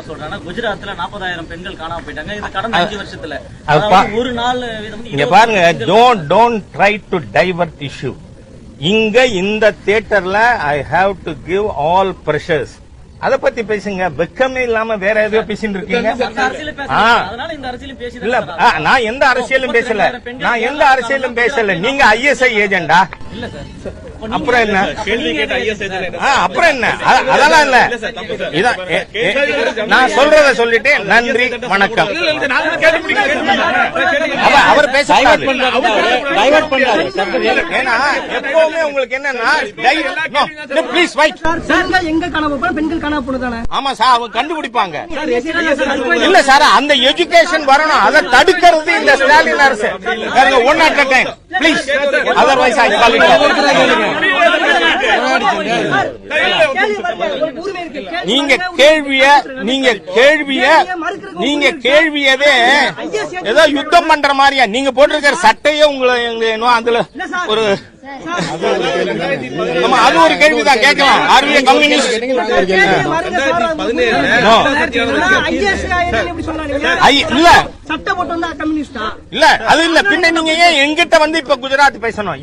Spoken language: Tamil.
என்ன சொல்றாங்கன்னா குஜராத்ல நாற்பதாயிரம் பெண்கள் காணாம போயிட்டாங்க. இது கடந்த அஞ்சு வருஷத்துல. ஒரு நாள் இங்க 20 பாருங்க don't don't try to divert issue இங்க இந்த தியேட்டர்ல I have to give all pressures அத பத்தி பேசுங்க. வெக்கமே இல்லாம வேற எதையோ பேசிட்டு இருக்கீங்க. இல்ல நான் எந்த அரசியலும் பேசல. நான் எந்த அரசியலும் பேசல. நீங்க ஐஎஸ்ஐ ஏஜெண்டா இல்ல சார். அப்புறம் என்ன? அப்புறம் என்ன? அதெல்லாம் இல்ல. இதான் நான் சொல்றத சொல்லிட்டு நன்றி வணக்கம். பேச டைவர்ட் பண்றாரு ஏன்னா எப்பவுமே உங்களுக்கு என்னன்னா ப்ளீஸ் வைட் பெண்கள் எங்க காணாம போனா பெண்கள் காணாம போனதானே ஆமா சார் அவங்க கண்டுபிடிப்பாங்க இல்ல சார் அந்த எஜுகேஷன் வரணும் அதை தடுக்கிறது இந்த ஸ்டாலின் அரசு one at time please otherwise I call நீங்க கேள்விய நீங்க கேள்விய நீங்க கேள்வியவே ஏதோ யுத்தம் பண்ற மாதிரியா? நீங்க போட்டிருக்கிற சட்டையே உங்களை அதுல ஒரு அது ஒரு கேள்விதான். கேட்கலாம். ஆர்விய கம்யூனிஸ்ட். இல்ல சட்டை போட்டு வந்தா கம்யூனிஸ்டா இல்ல அது இல்ல. பின்ன நீங்க ஏன் எங்கிட்ட வந்து இப்ப குஜராத் பேசணும்?